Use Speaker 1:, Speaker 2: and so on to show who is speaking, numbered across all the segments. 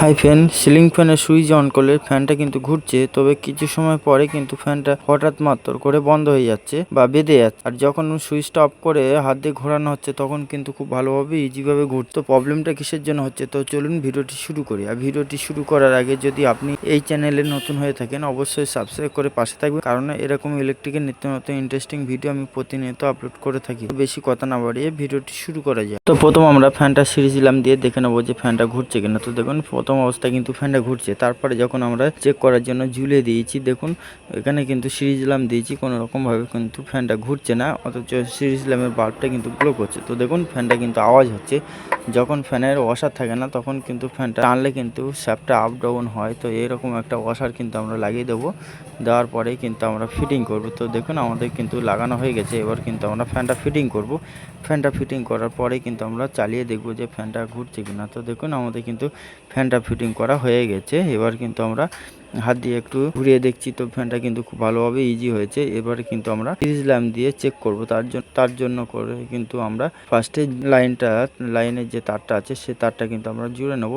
Speaker 1: High fan, ceiling ফ্যানের switch on করলে ফ্যানটা কিন্তু ঘুরছে, তবে কিছু সময় পরে কিন্তু ফ্যানটা হঠাৎ মাত্র করে বন্ধ হয়ে যাচ্ছে বা বেঁধে যাচ্ছে। আর যখন সুইচটা অফ করে হাত দিয়ে ঘোরানো হচ্ছে, তখন কিন্তু খুব ভালোভাবে ইজিভাবে ঘুরতো। প্রবলেমটা কিসের জন্য হচ্ছে? তো চলুন ভিডিওটি শুরু করি। আর ভিডিওটি শুরু করার আগে যদি আপনি এই চ্যানেলে নতুন হয়ে থাকেন, অবশ্যই সাবস্ক্রাইব করে পাশে থাকবেন। কারণ এরকম ইলেকট্রিকের নিত্য নতুন ইন্টারেস্টিং ভিডিও আমি প্রতিনিয়ত আপলোড করে থাকি। বেশি কথা না বাড়িয়ে ভিডিওটি শুরু করা যায় তো প্রথম আমরা ফ্যানটা সিরিজলাম দিয়ে দেখে নেব যে ফ্যানটা ঘুরছে কিনা। তো দেখুন প্রথম অবস্থায় কিন্তু ফ্যানটা ঘুরছে। তারপরে যখন আমরা চেক করার জন্য ঝুলে দিয়েছি, দেখুন, এখানে কিন্তু সিরিজ সিরিজলাম দিয়েছি কোনো রকমভাবে কিন্তু ফ্যানটা ঘুরছে না, অথচ সিরিজলামের বাল্বটা কিন্তু গ্লো করছে। তো দেখুন, ফ্যানটা কিন্তু আওয়াজ হচ্ছে। যখন ফ্যানের ওয়াশার থাকে না, তখন কিন্তু ফ্যানটা টানলে কিন্তু স্যাপটা আপ ডাউন হয়। তো এরকম একটা ওয়াশার কিন্তু আমরা লাগিয়ে দেবো। দেওয়ার পরেই কিন্তু আমরা ফিটিং করব। তো দেখুন, আমাদের কিন্তু লাগানো হয়ে গেছে। এবার কিন্তু আমরা ফ্যানটা ফিটিং করব। ফ্যানটা ফিটিং করার পরেই কিন্তু আমরা চালিয়ে দেখব যে ফ্যানটা ঘুরছে কিনা। তো দেখুন, আমাদের কিন্তু ফ্যানটা ফিটিং করা হয়ে গেছে। এবার কিন্তু আমরা হাত দিয়ে একটু ঘুরিয়ে দেখছি, তো ফ্যানটা কিন্তু খুব ভালোভাবে ইজি হয়েছে। এবারে কিন্তু আমরা সিরিজ ল্যাম্প দিয়ে চেক করব। তার জন্য তার জন্য করে কিন্তু আমরা ফার্স্টে লাইনটা লাইনের যে তারটা আছে, সে তারটা কিন্তু আমরা জুড়ে নেব।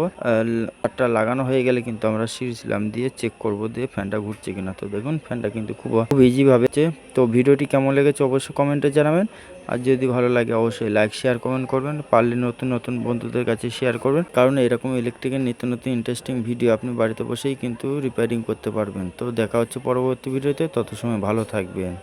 Speaker 1: তারটা লাগানো হয়ে গেলে কিন্তু আমরা সিরিজ ল্যাম্প দিয়ে চেক করব দিয়ে ফ্যানটা ঘুরছে কিনা। তো দেখুন, ফ্যানটা কিন্তু খুব খুব ইজি ভাবে হচ্ছে। তো ভিডিওটি কেমন লেগেছে অবশ্যই কমেন্টে জানাবেন। আর যদি ভালো লাগে অবশ্যই লাইক শেয়ার কমেন্ট করবেন। পারলে নতুন নতুন বন্ধুদের কাছে শেয়ার করবেন। কারণ এরকম ইলেকট্রিকের নিত্য, নতুন ইন্টারেস্টিং ভিডিও আপনি বাড়িতে বসেই কিন্তু রিপেয়ারিং করতে পারবেন। তো দেখা হচ্ছে পরবর্তী ভিডিওতে তত সময় ভালো থাকবেন।